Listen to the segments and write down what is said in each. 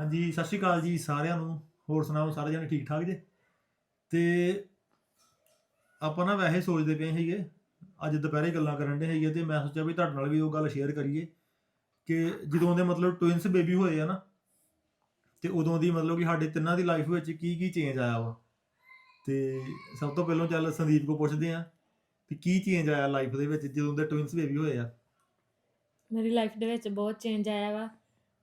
ਹਾਂਜੀ, ਸਤਿ ਸ਼੍ਰੀ ਅਕਾਲ ਜੀ ਸਾਰਿਆਂ ਨੂੰ। ਹੋਰ ਸੁਣਾਓ, ਸਾਰੇ ਜਣੇ ਠੀਕ ਠਾਕ ਜੇ? ਤੇ ਆਪਾਂ ਨਾ ਵੈਸੇ ਸੋਚਦੇ ਪਏ ਸੀਗੇ, ਅੱਜ ਦੁਪਹਿਰੇ ਗੱਲਾਂ ਕਰਨ ਦੇ ਹੈਗੇ ਤੇ ਮੈਂ ਸੋਚਿਆ ਵੀ ਤੁਹਾਡੇ ਨਾਲ ਵੀ ਉਹ ਗੱਲ ਸ਼ੇਅਰ ਕਰੀਏ ਕਿ ਜਦੋਂ ਦੇ ਮਤਲਬ ਟਵਿੰਸ ਬੇਬੀ ਹੋਏ ਆ ਨਾ, ਤੇ ਉਦੋਂ ਦੀ ਮਤਲਬ ਕਿ ਸਾਡੇ ਤਿੰਨਾਂ ਦੀ ਲਾਈਫ ਵਿੱਚ ਕੀ ਕੀ ਚੇਂਜ ਆਇਆ ਵਾ? ਤੇ ਸਭ ਤੋਂ ਪਹਿਲਾਂ ਚੱਲ ਸੰਦੀਪ ਕੋ ਪੁੱਛਦੇ ਆ ਕਿ ਕੀ ਚੇਂਜ ਆਇਆ ਲਾਈਫ ਦੇ ਵਿੱਚ ਜਦੋਂ ਦੇ ਟਵਿੰਸ ਬੇਬੀ ਹੋਏ ਆ? ਮੇਰੀ ਲਾਈਫ ਦੇ ਵਿੱਚ ਬਹੁਤ ਚੇਂਜ ਆਇਆ ਵਾ।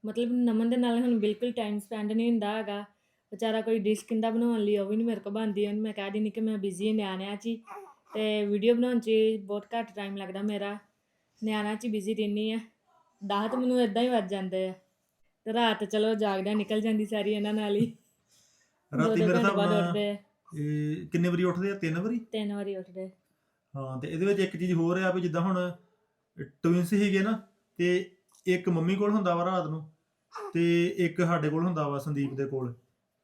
ਮਤਲਬ ਨਮਨ ਦੇ ਨਾਲ ਹੁਣ ਬਿਲਕੁਲ ਟਾਈਮ ਸਪੈਂਡ ਨਹੀਂ ਹੁੰਦਾ ਹੈਗਾ। ਵਿਚਾਰਾ ਕੋਈ ਡਿਸ਼ ਕਿੰਦਾ ਬਣਾਉਣ ਲਈ ਉਹ ਵੀ ਨਹੀਂ ਮੇਰੇ ਕੋਲ ਬਣਦੀ ਉਹਨੂੰ ਮੈਂ ਕਹਿ ਦਿੰਦੀ ਕਿ ਮੈਂ ਬਿਜ਼ੀ ਹਾਂ ਨਿਆਣਿਆਂ 'ਚ ਹੀ। ਤੇ ਵੀਡੀਓ ਬਣਾਉਣ 'ਚ ਬਹੁਤ ਘੱਟ ਟਾਈਮ ਲੱਗਦਾ ਮੇਰਾ। ਨਿਆਣਿਆਂ 'ਚ ਬਿਜ਼ੀ ਰਹਿੰਦੀ ਆ ਦਸ ਤਾਂ ਮੈਨੂੰ ਇਦਾਂ ਹੀ ਵੱਜ ਜਾਂਦੇ ਆ। ਤੇ ਰਾਤ ਚਲੋ ਜਾਗਦਿਆਂ ਨਿਕਲ ਜਾਂਦੀ ਸਾਰੀ ਇਹਨਾਂ ਨਾਲ ਹੀ। ਰਾਤੀ ਮੇਰੇ ਨਾਲ ਉੱਠਦੇ ਆ। ਇਹ ਕਿੰਨੇ ਵਾਰੀ ਉੱਠਦੇ ਆ? ਤਿੰਨ ਵਾਰੀ ਤਿੰਨ ਵਾਰੀ ਉੱਠਦੇ। ਹਾਂ ਤੇ ਇਹਦੇ ਵਿੱਚ ਇੱਕ ਚੀਜ਼ ਹੋਰ ਆ ਵੀ ਜਿੱਦਾਂ ਹੁਣ ਟਵਿੰਸ ਹੀਗੇ ਨਾ ਤੇ ਇੱਕ ਮੰਮੀ ਕੋਲ ਹੁੰਦਾ ਵਾ ਰਾਤ ਨੂੰ। ਤੇ ਇੱਕ ਸਾਡੇ ਕੋਲ ਹੁੰਦਾ ਵਾ ਸੰਦੀਪ ਦੇ ਕੋਲ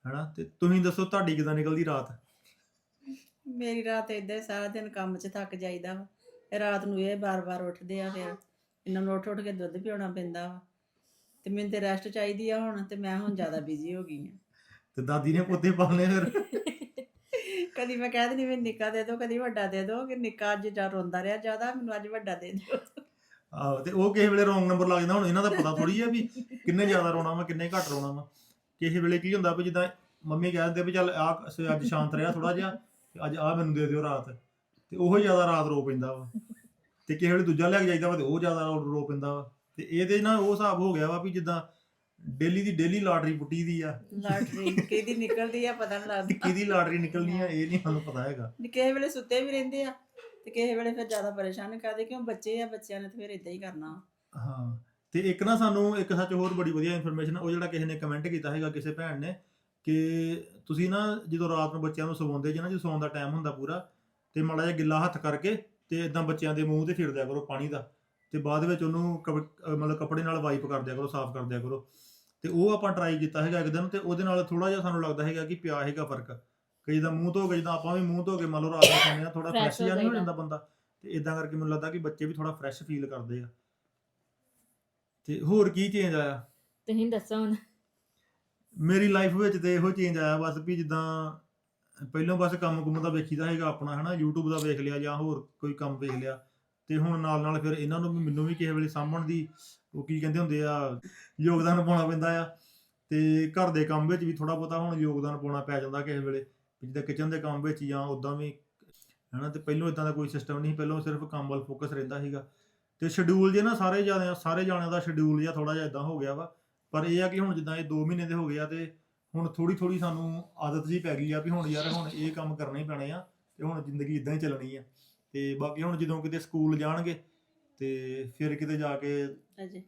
ਹੈਨਾ? ਤੇ ਤੁਸੀਂ ਦੱਸੋ ਤੁਹਾਡੀ ਕਿਦਾਂ ਨਿਕਲਦੀ ਰਾਤ? ਮੇਰੀ ਰਾਤ ਹੀ ਸਾਰਾ ਦਿਨ ਕੰਮ 'ਚ ਥੱਕ ਜਾਈਦਾ ਵਾ। ਤੇ ਰਾਤ ਨੂੰ ਇਹ ਬਾਰ-ਬਾਰ ਉੱਠਦੇ ਆ ਫਿਰ ਇਹਨਾਂ ਨੂੰ ਉੱਠ ਉੱਠ ਕੇ ਦੁੱਧ ਪਿਉਣਾ ਪੈਂਦਾ ਵਾ। ਤੇ ਮੈਨੂੰ ਤੇ ਰੈਸਟ ਚਾਹੀਦੀ ਆ ਹੁਣ ਤੇ ਮੈਂ ਹੁਣ ਜ਼ਿਆਦਾ ਬਿਜ਼ੀ ਹੋ ਗਈ ਆ। ਤੇ ਦਾਦੀ ਨੇ ਪੋਤੇ ਪਾਲਨੇ ਫਿਰ? ਕਦੀ ਮੈਂ ਕਹਿ ਦਿੰਦੀ ਮੈਨੂੰ ਨਿੱਕਾ ਦੇ ਦਿਓ ਕਦੀ ਵੱਡਾ ਦੇ ਦਿਓ ਕਿ ਨਿੱਕਾ ਅੱਜ ਜਾ ਰੋਂਦਾ ਰਿਹਾ ਜ਼ਿਆਦਾ ਮੈਨੂੰ ਅੱਜ ਵੱਡਾ ਦੇ ਦਿਓ ਆਹੋ ਤੇ ਉਹ ਕਿਸੇ ਵੇਲੇ ਰੋਂਗ ਨੰਬਰ ਲੱਗ ਜਾਂਦਾ ਹੁਣ ਇਹਨਾਂ ਦਾ ਪਤਾ ਥੋੜੀ ਆ ਵੀ ਕਿੰਨੇ ਜ਼ਿਆਦਾ ਰੋਣਾ ਵਾ ਕਿੰਨੇ ਘੱਟ ਰੋਣਾ ਵਾ। ਕਿਸੇ ਵੇਲੇ ਕੀ ਹੁੰਦਾ ਵੀ ਜਿੱਦਾਂ ਮੰਮੀ ਕਹਿ ਦਿੰਦੇ ਵੀ ਚੱਲ ਆ ਅੱਜ ਸ਼ਾਂਤ ਰਿਹਾ ਥੋੜਾ ਜਿਹਾ ਤੇ ਅੱਜ ਆ ਮੈਨੂੰ ਦੇ ਦਿਓ ਰਾਤ। ਤੇ ਉਹ ਜ਼ਿਆਦਾ ਰਾਤ ਰੋ ਪੈਂਦਾ ਵਾ। ਤੇ ਕਿਸੇ ਵੇਲੇ ਦੂਜਾ ਲੈ ਕੇ ਜਾਈਦਾ ਵਾ ਤੇ ਉਹ ਜ਼ਿਆਦਾ ਰੋ ਪੈਂਦਾ ਵਾ। ਤੇ ਇਹਦੇ ਨਾਲ ਉਹ ਹਿਸਾਬ ਹੋ ਗਿਆ ਵਾ ਵੀ ਜਿੱਦਾਂ ਡੇਲੀ ਦੀ ਡੇਲੀ ਲਾਟਰੀ ਪੁੱਟੀ ਦੀ ਆ। ਲਾਟਰੀ ਕਿਹਦੀ ਨਿਕਲਦੀ ਆ ਪਤਾ ਨਹੀਂ ਲੱਗਦਾ। ਕਿਹਦੀ ਲਾਟਰੀ ਨਿਕਲਣੀ ਆ ਇਹ ਨਹੀਂ ਸਾਨੂੰ ਪਤਾ ਹੈਗਾ। ਕਿਸੇ ਵੇਲੇ ਸੁੱਤੇ ਵੀ ਰਹਿੰਦੇ ਆ। ਤੇ ਕਿਸੇ ਵੇਲੇ ਫਿਰ ਜ਼ਿਆਦਾ ਪਰੇਸ਼ਾਨ ਕਰਦੇ ਕਿਉਂ ਬੱਚੇ ਆ ਬੱਚਿਆਂ ਨੇ ਤੇ ਫਿਰ ਇਦਾਂ ਹੀ ਕਰਨਾ। ਹਾਂ, ਤੇ ਇੱਕ ਨਾ ਸਾਨੂੰ ਇੱਕ ਸੱਚ ਹੋਰ ਬੜੀ ਵਧੀਆ ਇਨਫੋਰਮੇਸ਼ਨ ਉਹ ਜਿਹੜਾ ਕਿਸੇ ਨੇ ਕਮੈਂਟ ਕੀਤਾ ਹੈਗਾ ਕਿਸੇ ਭੈਣ ਨੇ ਕਿ ਤੁਸੀਂ ਨਾ ਜਦੋਂ ਰਾਤ ਨੂੰ ਬੱਚਿਆਂ ਨੂੰ ਸਵਾਉਂਦੇ ਜੇ ਨਾ, ਜਦੋਂ ਸੌਣ ਦਾ ਟਾਈਮ ਹੁੰਦਾ ਪੂਰਾ, ਤੇ ਮਾੜਾ ਜਿਹਾ ਗਿੱਲਾ ਹੱਥ ਕਰਕੇ ਤੇ ਇਦਾਂ ਬੱਚਿਆਂ ਦੇ ਮੂੰਹ ਤੇ ਫਿਰ ਦਿਆ ਕਰੋ ਪਾਣੀ ਦਾ, ਤੇ ਬਾਅਦ ਵਿੱਚ ਉਹਨੂੰ ਕਪ- ਮਤਲਬ ਕੱਪੜੇ ਨਾਲ ਵਾਈਪ ਕਰ ਦਿਆ ਕਰੋ, ਸਾਫ਼ ਕਰ ਦਿਆ ਕਰੋ। ਤੇ ਉਹ ਆਪਾਂ ਟਰਾਈ ਕੀਤਾ ਹੈਗਾ ਇੱਕ ਦਿਨ, ਤੇ ਉਹਦੇ ਨਾਲ ਥੋੜਾ ਜਿਹਾ ਸਾਨੂੰ ਲੱਗਦਾ ਹੈਗਾ ਕਿ ਪਿਆ ਹੈਗਾ ਫ਼ਰਕ। ਕਈ ਦਾ ਮੂੰਹ ਧੋ ਕੇ ਜਿੱਦਾਂ ਆਪਾਂ ਵੀ ਮੂੰਹ ਧੋ ਕੇ ਮੰਨ ਲਓ ਰਾਤ ਨੂੰ ਸੌਂਦੇ ਆ ਥੋੜਾ Fresh ਫਰੈਸ਼ ਹੋ ਜਿਹਾ ਨਹੀਂ ਹੋ। ਜਾਂਦਾ ਬੰਦਾ ਤੇ ਇਦਾਂ ਕਰਕੇ ਮੈਨੂੰ ਲੱਗਦਾ ਕਿ ਬੱਚੇ ਵੀ ਥੋੜਾ ਫਰੈਸ਼ ਫੀਲ ਕਰਦੇ ਆ। ਤੇ ਹੋਰ ਕੀ ਚੇਂਜ ਆਇਆ? ਤੁਸੀਂ ਦੱਸੋ ਹੁਣ। ਮੇਰੀ ਲਾਈਫ ਵਿੱਚ ਤੇ ਇਹੋ ਚੇਂਜ ਆਇਆ ਬਸ ਵੀ ਜਿੱਦਾਂ ਪਹਿਲਾਂ ਬਸ ਕੰਮ ਕੁੰਮ ਦਾ ਵੇਖੀਦਾ ਹੈਗਾ ਆਪਣਾ ਹਨਾ YouTube ਦਾ ਵੇਖ ਲਿਆ ਜਾਂ ਹੋਰ ਕੋਈ ਕੰਮ ਵੇਖ ਲਿਆ। ਤੇ ਹੁਣ ਨਾਲ ਨਾਲ ਫਿਰ ਇਹਨਾਂ ਨੂੰ ਵੀ ਮੈਨੂੰ ਵੀ ਕਿਸੇ ਵੇਲੇ ਸਾਂਭਣ ਦੀ ਉਹ ਕੀ ਕਹਿੰਦੇ ਹੁੰਦੇ ਆ ਯੋਗਦਾਨ ਪਾਉਣਾ ਪੈਂਦਾ ਆ। ਤੇ ਘਰ ਦੇ ਕੰਮ ਵਿੱਚ ਵੀ ਥੋੜਾ ਬਹੁਤਾ ਹੁਣ ਯੋਗਦਾਨ ਪਾਉਣਾ ਪੈ ਜਾਂਦਾ ਕਿਸੇ ਵੇਲੇ। ਜਿੱਦਾਂ ਕਿਚਨ ਦੇ ਕੰਮ ਵਿੱਚ ਜਾਂ ਉਦਾਂ ਵੀ ਹਨਾ ਤੇ ਪਹਿਲਾਂ ਇਦਾਂ ਦਾ ਕੋਈ ਸਿਸਟਮ ਨਹੀਂ ਸੀ, ਪਹਿਲਾਂ ਸਿਰਫ ਕੰਮ ਵੱਲ ਫੋਕਸ ਰਹਿੰਦਾ ਸੀਗਾ। ਤੇ ਸ਼ਡਿਊਲ ਜੇ ਨਾ ਸਾਰੇ ਜਾਣਿਆਂ ਸਾਰੇ ਜਾਣਿਆਂ ਦਾ ਸ਼ਡਿਊਲ ਜਿਹਾ ਥੋੜਾ ਜਿਹਾ ਇਦਾਂ ਹੋ ਗਿਆ ਵਾ ਪਰ ਇਹ ਆ ਕਿ ਹੁਣ ਜਿੱਦਾਂ ਇਹ 2 ਮਹੀਨੇ ਦੇ ਹੋ ਗਏ ਆ ਤੇ ਹੁਣ ਥੋੜੀ ਥੋੜੀ ਸਾਨੂੰ ਆਦਤ ਜੀ ਪੈ ਗਈ ਆ ਵੀ ਹੁਣ ਯਾਰ ਹੁਣ ਇਹ ਕੰਮ ਕਰਨੇ ਹੀ ਪੈਣੇ ਆ ਤੇ ਹੁਣ ਜ਼ਿੰਦਗੀ ਇਦਾਂ ਹੀ ਚੱਲਣੀ ਆ। ਤੇ ਬਾਕੀ ਹੁਣ ਜਦੋਂ ਕਿਤੇ ਸਕੂਲ ਜਾਣਗੇ ਤੇ ਫਿਰ ਕਿਤੇ ਜਾ ਕੇ ਅਜੇ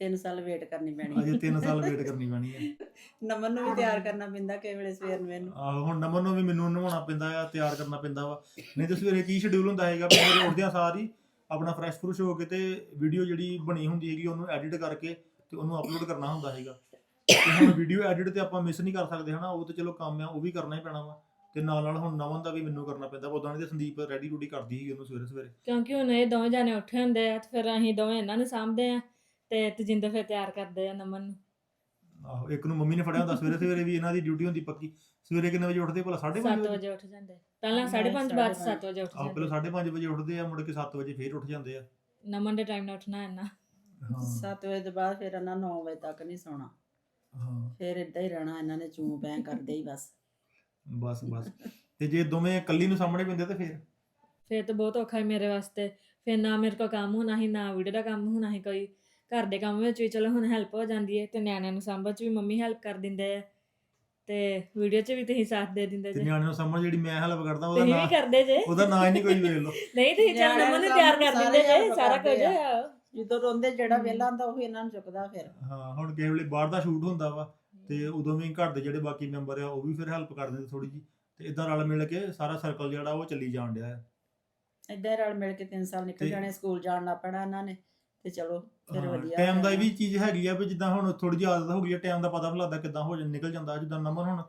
3 ਸਾਲ ਵੇਟ ਕਰਨੀ ਪੈਣੀ ਅਜੇ 3 ਸਾਲ ਵੇਟ ਕਰਨੀ ਪੈਣੀ ਹੈ। ਨਮਨ ਨੂੰ ਵੀ ਤਿਆਰ ਕਰਨਾ ਪੈਂਦਾ ਕਿਸੇ ਵੇਲੇ ਸਵੇਰ ਨੂੰ ਇਹਨੂੰ। ਆਹੋ ਹੁਣ ਨਮਨ ਨੂੰ ਵੀ ਮੈਨੂੰ ਨਵਾਉਣਾ ਪੈਂਦਾ ਆ ਤਿਆਰ ਕਰਨਾ ਪੈਂਦਾ ਵਾ। ਨਹੀਂ ਤੇ ਸਵੇਰੇ ਕੀ ਸ਼ਡਿਊਲ ਹੁੰਦਾ ਹੈਗਾ ਸਵੇਰੇ ਉੱਠਦਿਆਂ ਸਾਰ ਹੀ ਆਪਣਾ ਫਰੈਸ਼ ਫਰੂਸ਼ ਹੋ ਕੇ ਤੇ ਵੀਡੀਓ ਜਿਹੜੀ ਬਣੀ ਹੁੰਦੀ ਹੈਗੀ ਉਹਨੂੰ ਐਡਿਟ ਕਰਕੇ ਤੇ ਉਹਨੂੰ ਅਪਲੋਡ ਕਰਨਾ ਹੁੰਦਾ ਹੈਗਾ। ਤੇ ਹੁਣ ਵੀਡੀਓ ਐਡਿਟ ਤੇ ਆਪਾਂ ਮਿਸ ਨਹੀਂ ਕਰ ਸਕਦੇ ਹਨਾ ਉਹ ਤੇ ਚਲੋ ਕੰਮ ਆ ਉਹ ਵੀ ਕਰਨਾ ਹੀ ਪੈਣਾ ਵਾ। ਤੇ ਨਾਲ ਨਾਲ ਹੁਣ ਨਮਨ ਦਾ ਵੀ ਮੈਨੂੰ ਕਰਨਾ ਪੈਂਦਾ ਉਦਾਂ ਨਹੀਂ ਤੇ ਸੰਦੀਪ ਰੈਡੀ ਰੂਡੀ ਕਰਦੀ ਸੀ ਉਹਨੂੰ ਸਵੇਰੇ ਸਵੇਰੇ ਕਿਉਂਕਿ ਹੁਣ ਇਹ ਦੋਵੇਂ ਜਾਣੇ ਉੱਠੇ ਹੁੰਦੇ ਆ ਤੇ ਫਿਰ ਅਸੀਂ ਦੋਵੇਂ ਇਹਨਾਂ ਨੂੰ ਸਾਂਭਦੇ ਆ। ਤੇ ਤਜਿੰਦਰ ਫਿਰ ਤਿਆਰ ਕਰਦੇ ਆ ਨਮਨ ਨੂੰ। ਆਹੋ ਇੱਕ ਨੂੰ ਮੰਮੀ ਨੇ ਫੜਿਆ ਹੁੰਦਾ ਸਵੇਰੇ ਸਵੇਰੇ ਵੀ ਇਹਨਾਂ ਦੀ ਡਿਊਟੀ ਹੁੰਦੀ ਪੱਕੀ। ਸਵੇਰੇ ਕਿੰਨੇ ਵਜੇ ਉੱਠਦੇ ਭਲਾ? 5:30 7 ਵਜੇ? ਵਜੇ ਉੱਠ ਜਾਂਦੇ। ਪਹਿਲਾਂ ਹਾਂ, 5:30 ਬਾਅਦ ਸਾਢੇ 7 ਵਜੇ ਉੱਠ ਆਹ ਜਾਂਦੇ। ਪਹਿਲਾਂ 5:30 ਵਜੇ ਉੱਠਦੇ ਆ ਮੁੜ ਕੇ 7 ਵਜੇ ਫੇਰ ਉੱਠ ਜਾਂਦੇ ਆ। ਨਮਨ ਦੇ ਟਾਈਮ ਨਾਲ ਉੱਠਣਾ ਇੰਨਾ। ਹਾਂ। 7 ਵਜੇ ਤੋਂ ਬਾਅਦ ਫਿਰ ਇਹਨਾਂ 9 ਵਜੇ ਤੱਕ ਨਹੀਂ ਸੌਣਾ। ਹਾਂ। ਫਿਰ ਇਦਾਂ ਹੀ ਰਹਿਣਾ ਇਹਨਾਂ ਨੇ ਚੂੰ ਪੈ ਕਰਦੇ ਹੀ ਬਸ। ਬਸ ਬਸ। ਤੇ ਜੇ ਦੋਵੇਂ ਇਕੱਲੀ ਨੂੰ ਸਾਹਮਣੇ ਪੈਂਦੇ ਤੇ ਫੇਰ? ਫਿਰ ਤਾਂ ਬਹੁਤ ਔਖਾ ਹੈ ਮੇਰੇ ਵਾਸਤੇ। ਫਿਰ ਨਾ ਮੇਰੇ ਕੋਲ ਕੰਮ ਹੋਣਾ ਸੀ ਨਾ ਵੀਡੀਓ ਦਾ ਕੰਮ ਹੋਣਾ ਸੀ ਕੋਈ। ਘਰ ਦੇ ਕੰਮ ਵਿੱਚ ਵੀ ਚਲੋ ਹੁਣ ਹੈਲਪ ਹੋ ਜਾਂਦੀ ਹੈ ਤੇ ਨਿਆਣਿਆਂ ਨੂੰ ਸਾਂਭਣ ਚ ਵੀ ਮੰਮੀ ਹੈਲਪ ਕਰ ਦਿੰਦੇ ਆ। ਤੇ ਵੀਡੀਓ 'ਚ ਵੀ ਤੁਸੀਂ ਸਾਥ ਦੇ ਦਿੰਦੇ ਤੇ ਜੇ ਨਿਆਣੇ ਨੂੰ ਸਾਹਮਣੇ ਜਿਹੜੀ ਮੈਂ ਹੈਲਪ ਕਰਦਾ ਉਹਦਾ ਤੁਸੀਂ ਵੀ ਨਾਂ ਕਰਦੇ ਜੇ। ਉਹਦਾ ਨਾਂ ਹੀ ਨਹੀਂ ਕੋਈ ਵੇਖ ਲਓ। ਨਹੀਂ ਤੁਸੀਂ ਚੱਲ ਨਿਆਣਿਆਂ ਨਮਨ ਨੂੰ ਨੂੰ ਤਿਆਰ ਕਰ ਸਾਰੇ ਦਿੰਦੇ ਜੇ help ਸਾਰਾ ਕੁਝ ਕਰਦੇ ਆ। ਜਦੋਂ ਰੋਂਦੇ ਜਿਹੜਾ ਵਿਹਲਾ ਹੁੰਦਾ ਉਹ ਇਹਨਾਂ ਨੂੰ ਚੁੱਕਦਾ ਫਿਰ। ਹਾਂ ਹੁਣ ਕਿਸੇ ਵੇਲੇ ਬਾਹਰ ਦਾ ਸ਼ੂਟ ਹੁੰਦਾ ਵਾ ਤੇ ਉਦੋਂ ਵੀ ਘਰ ਦੇ ਜਿਹੜੇ ਬਾਕੀ ਮੈਂਬਰ ਆ ਉਹ ਵੀ ਫਿਰ ਹੈਲਪ ਕਰ ਦਿੰਦੇ ਥੋੜੀ ਜੀ ਤੇ ਇਦਾਂ ਰਲ ਮਿਲ ਕੇ ਸਾਰਾ ਸਰਕਲ ਜਿਹੜਾ ਉਹ ਚੱਲੀ ਜਾਣ ਡਿਆ। ਹੈ ਇਦਾਂ ਹੀ ਰਲ ਮਿਲ ਕੇ 3 ਸਾਲ ਨਿਕਲ ਤੇ- ਜਾਣੇ ਸਕੂਲ ਜਾਣ ਲੱਗ ਪੈਣਾ ਇਹਨਾਂ ਨੇ। ਤੇ ਚਲੋ ਫਿਰ ਵਧੀਆ ਟਾਈਮ ਦਾ ਇਹ। ਵੀ ਚੀਜ਼ ਹੈਗੀ ਆ ਵੀ ਜਿੱਦਾਂ ਹੁਣ ਥੋੜੀ ਜਿਹੀ ਆਦਤ ਹੋ ਗਈ ਹੈ ਟਾਈਮ ਦਾ ਪਤਾ ਵੀ ਲੱਗਦਾ ਕਿੱਦਾਂ ਹੋ ਜਾਂ ਨਿਕਲ ਜਾਂਦਾ ਜਿੱਦਾਂ ਨਮਨ ਹੁਣ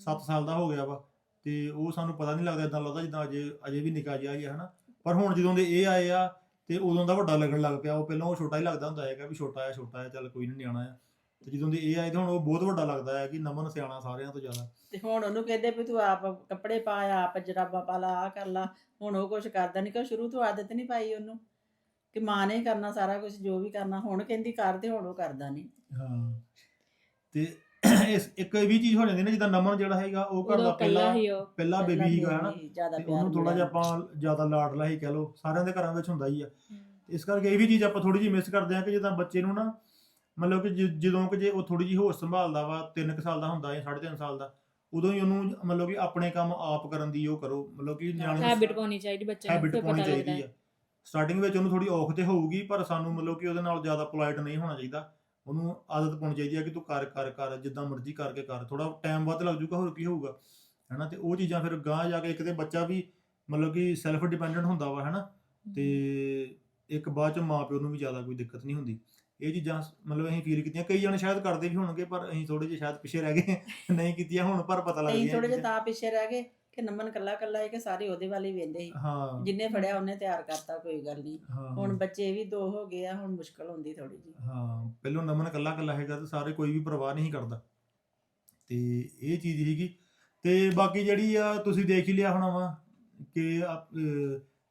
7 ਸਾਲ ਦਾ ਹੋ ਗਿਆ ਵਾ ਤੇ ਉਹ ਸਾਨੂੰ ਪਤਾ ਨਹੀਂ ਲੱਗਦਾ ਇਦਾਂ ਲੱਗਦਾ ਜਿੱਦਾਂ ਅਜੇ ਅਜੇ ਵੀ ਨਿਕਾ ਜਿਹਾ ਹੀ ਆ ਹਨਾ। ਪਰ ਹੁਣ ਜਦੋਂ ਦੇ ਇਹ ਆਏ ਆ ਤੇ ਉਦੋਂ ਦਾ ਵੱਡਾ ਲੱਗਣ ਲੱਗ ਪਿਆ ਉਹ ਪਹਿਲਾਂ ਉਹ ਛੋਟਾ ਹੀ ਲੱਗਦਾ ਹੁੰਦਾ ਹੈਗਾ ਵੀ ਛੋਟਾ ਆ ਛੋਟਾ ਆ ਚੱਲ ਕੋਈ ਨਹੀਂ ਨਿਆਣਾ ਆ। ਤੇ ਜਦੋਂ ਦੀ ਇਹ ਆਏ ਤੇ ਹੁਣ ਉਹ ਬਹੁਤ ਵੱਡਾ ਲੱਗਦਾ ਹੈ ਕਿ ਨਮਨ ਸਿਆਣਾ ਸਾਰਿਆਂ ਤੋਂ ਜ਼ਿਆਦਾ। ਤੇ ਹੁਣ ਉਹਨੂੰ ਕਹਿੰਦੇ ਵੀ ਤੂੰ ਆਪ ਕੱਪੜੇ ਪਾ ਆਪ ਜਰਾਬਾਂ ਪਾ ਲਾ ਆ ਕਰ ਲਾ ਹੁਣ ਉਹ ਕੁਝ ਕਰਦਾ ਨਹੀਂ ਕਿ ਸ਼ੁਰੂ ਤੋਂ ਆਦਤ ਨਹੀਂ ਪਾਈ ਉਹਨੂੰ? ਕਿ ਮਾਂ ਨੇ ਕਰਨਾ ਸਾਰਾ ਕੁਝ ਜੋ ਵੀ ਕਰਨਾ ਹੁਣ ਕਹਿੰਦੀ ਕਰ ਤੇ ਹੁਣ ਉਹ ਕਰਦਾ ਨਹੀਂ ਹਾਂ। ਤੇ ਇਸ ਇੱਕ ਇਹ ਵੀ ਚੀਜ਼ ਹੋ ਜਾਂਦੀ ਨਾ ਜਿੱਦਾਂ ਨਮਨ ਜਿਹੜਾ ਹੈਗਾ ਉਹ ਘਰ ਦਾ ਉਦੋਂ ਪਹਿਲਾ ਕੱਲਾ ਹੀ ਉਹ ਪਹਿਲਾ ਬੇਬੀ ਹੀਗਾ ਹਨਾ? ਜ਼ਿਆਦਾ ਤੇ ਪਿਆਰ ਉਹਨੂੰ ਥੋੜਾ ਜਿਹਾ ਆਪਾਂ ਜ਼ਿਆਦਾ ਲਾਡਲਾ ਹੀ ਕਹਿ ਲਓ ਸਾਰਿਆਂ ਦੇ ਘਰਾਂ ਵਿੱਚ ਹੁੰਦਾ ਹੀ ਆ। ਇਸ ਕਰਕੇ ਇਹ ਵੀ ਚੀਜ਼ ਆਪਾਂ ਥੋੜੀ ਜਿਹੀ ਮਿਸ ਕਰਦੇ ਆ ਕਿ ਜਦੋਂ ਬੱਚੇ ਨੂੰ ਨਾ ਮਤਲਬ ਕਿ ਜ- ਜਦੋਂ ਕਿ ਜੇ ਉਹ ਥੋੜੀ ਜਿਹੀ ਹੋਸ਼ ਸੰਭਾਲਦਾ ਵਾ 3 ਸਾਲ ਦਾ ਹੁੰਦਾ ਜਾਂ 3.5 ਸਾਲ ਦਾ ਉਦੋਂ ਹੀ ਉਹਨੂੰ ਮਤਲਬ ਕਿ ਆਪਣੇ ਕੰਮ ਆਪ ਕਰਨ ਦੀ ਉਹ ਕਰੋ। ਮਤਲਬ ਕਿ ਨਿਆਣੇ ਨੂੰ ਹੈਬਿਟ ਪਾਉਣੀ ਚਾਹੀਦੀ ਬੱਚੇ ਨੂੰ ਹੈਬਿਟ ਫਿਰ ਪਾਉਣੀ ਪਤਾ ਲੱਗਦਾ ਚਾਹੀਦੀ ਹੈ। ਆ ਸਟਾਰਟਿੰਗ ਵਿੱਚ ਉਹਨੂੰ ਥੋੜੀ ਔਖ ਤੇ ਹੋਊਗੀ ਪਰ ਸਾਨੂੰ ਮਤਲਬ ਕਿ ਉਹਦੇ ਨਾਲ ਜ਼ਿਆਦਾ ਪੋਲਾਈਟ ਨਹੀਂ ਹੋਣਾ ਚਾਹੀਦਾ। ਉਹਨੂੰ ਆਦਤ ਪਾਉਣੀ ਚਾਹੀਦੀ ਆ ਕਿ ਤੂੰ ਕਰ ਕਰ ਕਰ ਜਿੱਦਾਂ ਮਰਜ਼ੀ ਕਰਕੇ ਕਰ। ਥੋੜਾ ਟਾਈਮ ਵੱਧ ਲੱਗ ਜੂਗਾ ਹੋਰ ਕੀ ਹੋਊਗਾ। ਹੈਨਾ ਤੇ ਉਹ ਚੀਜ਼ਾਂ ਫਿਰ ਗਾਂ ਜਾ ਕੇ ਇੱਕ ਤੇ ਬੱਚਾ ਵੀ ਮਤਲਬ ਕਿ ਸੈਲਫ ਡਿਪੈਂਡੈਂਟ ਹੁੰਦਾ ਵਾ ਹੈਨਾ। ਤੇ ਇੱਕ ਬਾਅਦ ਚ ਮਾਪਿਓ ਨੂੰ ਵੀ ਜ਼ਿਆਦਾ ਕੋਈ ਦਿੱਕਤ ਨਹੀਂ ਹੁੰਦੀ। ਇਹ ਚੀਜ਼ਾਂ ਮਤਲਬ ਅਸੀਂ ਫੀਲ ਕੀਤੀਆਂ। ਕਈ ਜਣੇ ਸ਼ਾਇਦ ਕਰਦੇ ਵੀ ਹੋਣਗੇ ਪਰ ਅਸੀਂ ਥੋੜੇ ਜਿਹਾ ਸ਼ਾਇਦ ਪਿੱਛੇ ਰਹਿ ਗਏ। ਨਹੀਂ ਕੀਤੀਆਂ ਹੁਣ ਪਰ ਪਤਾ ਲੱਗ ਅਸੀਂ ਗਿਆ ਥੋੜੇ ਜਿਹਾ ਤਾਂ ਪਿੱਛੇ ਰਹਿ ਗਏ। ਕਿ ਨਮਨ ਕੱਲਾ ਕੱਲਾ ਹੈ ਕਿ ਸਾਰੇ ਉਹਦੇ ਵਾਲੇ ਵੇਂਦੇ ਸੀ। ਹਾਂ। ਜਿੰਨੇ ਫੜਿਆ ਉਹਨੇ ਤਿਆਰ ਕਰਤਾ ਕੋਈ ਗੱਲ ਨਹੀਂ। ਹੁਣ ਬੱਚੇ ਵੀ ਦੋ ਹੋ ਗਏ ਆ ਹੁਣ ਮੁਸ਼ਕਲ ਹੁੰਦੀ ਥੋੜੀ ਜੀ ਹਾਂ ਪਹਿਲੋਂ ਨਮਨ ਕੱਲਾ ਕੱਲਾ ਹੈਗਾ ਤੇ ਸਾਰੇ ਕੋਈ ਵੀ ਪਰਵਾਹ ਨਹੀਂ ਕਰਦਾ। ਤੇ ਇਹ ਚੀਜ਼ ਸੀਗੀ। ਤੇ ਬਾਕੀ ਜਿਹੜੀ ਆ ਤੁਸੀਂ ਦੇਖ ਹੀ ਲਿਆ ਹੋਣਾ ਵਾ ਕਿ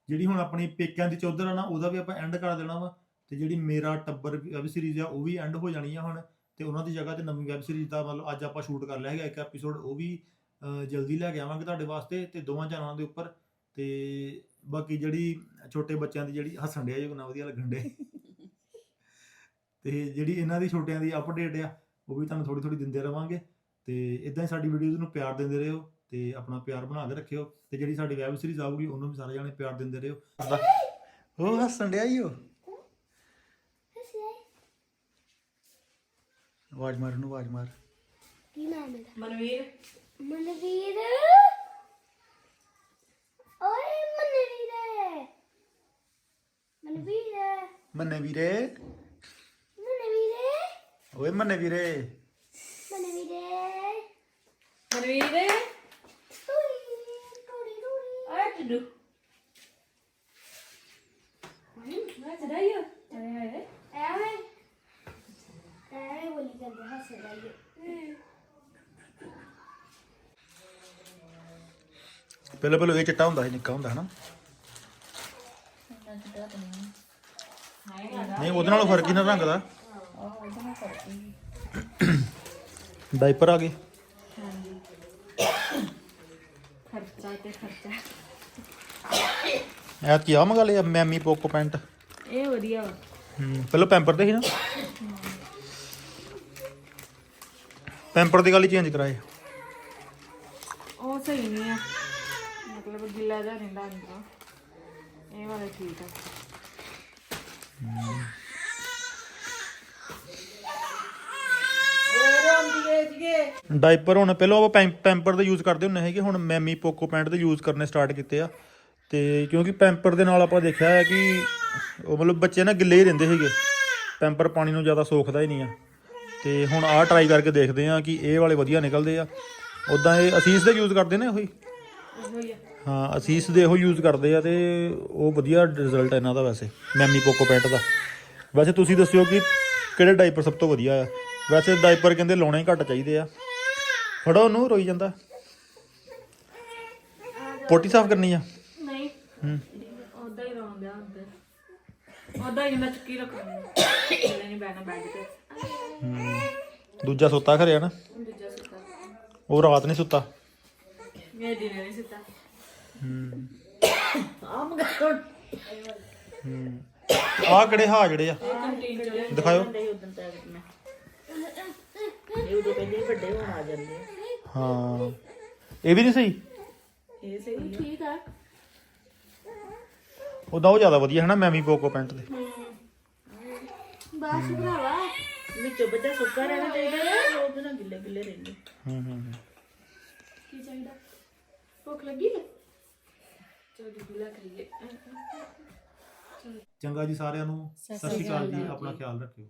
ਜਿਹੜੀ ਹੁਣ ਆਪਣੀ ਪੇਕਿਆਂ ਦੀ ਚੌਧਰ ਆ ਨਾ ਉਹਦਾ ਵੀ ਆਪਾਂ ਐਂਡ ਕਰ ਦੇਣਾ ਵਾ। ਤੇ ਜਿਹੜੀ ਮੇਰਾ ਟੱਬਰ ਵੈਬ ਸੀਰੀਜ਼ ਆ ਉਹ ਵੀ ਐਂਡ ਹੋ ਜਾਣੀ ਆ ਹੁਣ। ਤੇ ਉਹਨਾਂ ਦੀ ਜਗ੍ਹਾ ਤੇ ਨਵੀਂ ਵੈਬ ਸੀਰੀਜ਼ ਦਾ ਮਤਲਬ ਅੱਜ ਆਪਾਂ ਸ਼ੂਟ ਕਰ ਲਿਆ ਹੈਗਾ ਇੱਕ ਐਪੀਸੋਡ ਉਹ ਵੀ ਜਲਦੀ ਲੈ ਕੇ ਆਵਾਂਗੇ ਤੁਹਾਡੇ ਵਾਸਤੇ ਤੇ ਦੋਵਾਂ ਚੈਨਲਾਂ ਦੇ ਉੱਪਰ ਤੇ ਬਾਕੀ ਜਿਹੜੀ ਛੋਟੇ ਬੱਚਿਆਂ ਦੀ ਜਿਹੜੀ ਹੱਸਣ ਡਿਆ ਜੋ ਕਿੰਨਾ ਵਧੀਆ ਲੱਗਣ ਡੇ ਤੇ ਜਿਹੜੀ ਇਹਨਾਂ ਦੀ ਛੋਟਿਆਂ ਦੀ ਅਪਡੇਟ ਆ ਉਹ ਵੀ ਤੁਹਾਨੂੰ ਥੋੜੀ ਥੋੜੀ ਦਿੰਦੇ ਰਵਾਂਗੇ। ਤੇ ਇਦਾਂ ਹੀ ਸਾਡੀ ਵੀਡੀਓਜ਼ ਨੂੰ ਪਿਆਰ ਦਿੰਦੇ ਰਹੋ ਤੇ ਆਪਣਾ ਪਿਆਰ ਬਣਾ ਕੇ ਰੱਖਿਓ ਤੇ ਜਿਹੜੀ ਸਾਡੀ ਵੈਬ ਸੀਰੀਜ਼ ਆਊਗੀ ਉਹਨੂੰ ਵੀ ਸਾਰੇ ਜਾਣੇ ਪਿਆਰ ਦਿੰਦੇ ਰਹੋ। ਉਹ ਹੱਸਣ ਡਿਆ ਈ ਉਹ। ਆਵਾਜ਼ ਮਾਰ ਨੂੰ ਆਵਾਜ਼ ਮਾਰ। ਕੀ ਨਾਮ ਹੈ ਮਨਵੀਰ। ਮਨਵੀਰ ਓਏ ਮਨਵੀਰ ਮਨਵੀਰ ਮੰਨੇ ਵੀਰੇ ਮਨਵੀਰ ਓਏ ਮੰਨੇ ਵੀਰੇ ਮਨਵੀਰ ਮਨਵੀਰ ਟੂੜੀ ਟੂੜੀ ਪਹਿਲਾਂ ਪਹਿਲਾਂ ਇਹ ਚਿੱਟਾ ਹੁੰਦਾ ਸੀ ਨਿੱਕਾ ਹੁੰਦਾ ਹਨਾ। ਨਹੀਂ ਉਹਦੇ ਨਾਲੋਂ ਫ਼ਰਕ ਹੀ ਨਾ ਰੰਗ ਦਾ। ਡਾਈਪਰ ਆ ਗਏ। ਖਰਚਾ ਤੇ ਖਰਚਾ ਐਤ ਕੀ ਆ ਮੰਗਾ ਲਿਆ ਮੈਮੀ ਪੋਕੋ ਪੈਂਟ। ਇਹ ਵਧੀਆ ਵਾ। ਹੂੰ ਪਹਿਲਾਂ ਪੈਂਪਰ ਤੇ ਸੀ ਨਾ। ਪੈਂਪਰ ਦੀ ਗੱਲ ਹੀ ਚੇਂਜ ਕਰਾਏ। ਉਹ ਸਹੀ ਨਹੀਂ ਆ। ਮਤਲਬ ਗਿੱਲਾ ਜਿਹਾ ਰਹਿੰਦਾ ਅੰਦਰੋਂ। ਇਹ ਵਾਲਾ ਠੀਕ ਆ। ਡਾਈਪਰ ਹੁਣ ਪਹਿਲਾਂ ਆਪਾਂ ਪੈਂ- ਪੈਂਪਰ ਦੇ ਯੂਜ਼ ਕਰਦੇ ਹੁੰਦੇ ਹੈਗੇ ਹੁਣ ਮੈਮੀ ਪੋਕੋ ਪੈਂਟ ਦੇ ਯੂਜ਼ ਕਰਨੇ ਸਟਾਰਟ ਕੀਤੇ ਆ। ਤੇ ਕਿਉਂਕਿ ਪੈਂਪਰ ਦੇ ਨਾਲ ਆਪਾਂ ਦੇਖਿਆ ਹੈ ਕਿ ਉਹ ਮਤਲਬ ਬੱਚੇ ਨਾ ਗਿੱਲੇ ਹੀ ਰਹਿੰਦੇ ਸੀਗੇ। ਪੈਂਪਰ ਪਾਣੀ ਨੂੰ ਜ਼ਿਆਦਾ ਸੋਖਦਾ ਹੀ ਨਹੀਂ ਆ। ਤੇ ਹੁਣ ਆਹ ਟਰਾਈ ਕਰਕੇ ਦੇਖਦੇ ਆ ਕਿ ਇਹ ਵਾਲੇ ਵਧੀਆ ਨਿਕਲਦੇ ਆ। ਉਦਾਂ ਇਹ ਅਸੀਸ ਦੇ ਯੂਜ਼ ਕਰਦੇ ਨੇ ਉਹੀ? ਇਹੋ ਹੀ ਆ। ਹਾਂ ਅਸੀਸ ਦੇ ਇਹੋ ਯੂਜ਼ ਕਰਦੇ ਆ ਤੇ ਉਹ ਵਧੀਆ ਰਿਜ਼ਲਟ ਇਹਨਾਂ ਦਾ ਵੈਸੇ ਮੈਮੀ ਪੋਕੋ ਪੈਂਟ ਦਾ। ਵੈਸੇ ਤੁਸੀਂ ਦੱਸਿਓ ਕਿ ਕਿਹੜੇ ਡਾਈਪਰ ਸਭ ਤੋਂ ਵਧੀਆ ਆ? ਵੈਸੇ ਡਾਈਪਰ ਕਹਿੰਦੇ ਲਾਉਣੇ ਹੀ ਘੱਟ ਚਾਹੀਦੇ ਆ। ਫੜੋ ਉਹਨੂੰ ਰੋਈ ਜਾਂਦਾ। ਪੋਟੀ ਸਾਫ਼ ਕਰਨੀ ਆ। ਨਹੀਂ। ਹੂੰ। ਉਦਾਂ ਹੀ ਰੋਂਦਿਆ ਹੁੰਦਾ ਉਦਾਂ ਹੀ ਮੈਂ ਚੁੱਕੀ ਰੱਖਣੀ ਥੱਲੇ ਨਹੀਂ ਬੈਠਣਾ ਬੈੱਡ ਤੇ। ਹੂੰ। ਦੂਜਾ ਸੁੱਤਾ ਘਰੇ ਆ ਨਾ? ਦੂਜਾ ਸੁੱਤਾ। ਉਹ ਰਾਤ ਨਹੀਂ ਸੁੱਤਾ। ਮੇਰੇ ਦਿਨ ਨਹੀਂ ਸੁੱਤਾ। ਆ ਹੁਣ ਹੂੰ। ਆਹ ਕਿਹੜੇ ਹਾਂ ਜਿਹੜੇ ਆ? ਕੰਟੀਨ ਚਲੇ ਦਿਖਾਓ ਦੇ ਉਦੋਂ ਤੱਕ ਮੈਂ। ਇਹ ਉਦੋਂ ਕਹਿੰਦੇ ਵੱਡੇ ਹੋਣ ਆ ਜਾਂਦੇ ਆ। ਹਾਂ। ਇਹ ਵੀ ਨਹੀਂ ਸਹੀ? ਇਹ ਸਹੀ ਆ। ਠੀਕ ਆ। ਉਹ ਜ਼ਿਆਦਾ ਵਧੀਆ ਹੈ ਨਾ ਮੈਮੀ ਪੋਕੋ ਪੈਂਟ ਦੇ। ਬਸ ਭਰਾਵਾ। ਵਿੱਚੋਂ ਬੱਚਾ ਸੁੱਕਾ ਰਹਿਣਾ ਚਾਹੀਦਾ ਨਾ ਉਹਦੇ ਨਾਲ ਗਿੱਲੇ ਗਿੱਲੇ ਰਹਿੰਦੇ। ਹੂੰ ਹੂੰ ਹੂੰ। ਕੀ ਚਾਹੀਦਾ? ਭੁੱਖ ਲੱਗੀ? ਹੈ ਚਲੋ ਜੀ ਕਰੀਏ। ਚੰਗਾ ਜੀ ਸਾਰਿਆਂ ਨੂੰ। ਸਤਿ ਸ਼੍ਰੀ ਅਕਾਲ ਜੀ। ਆਪਣਾ ਖਿਆਲ ਰੱਖਿਓ।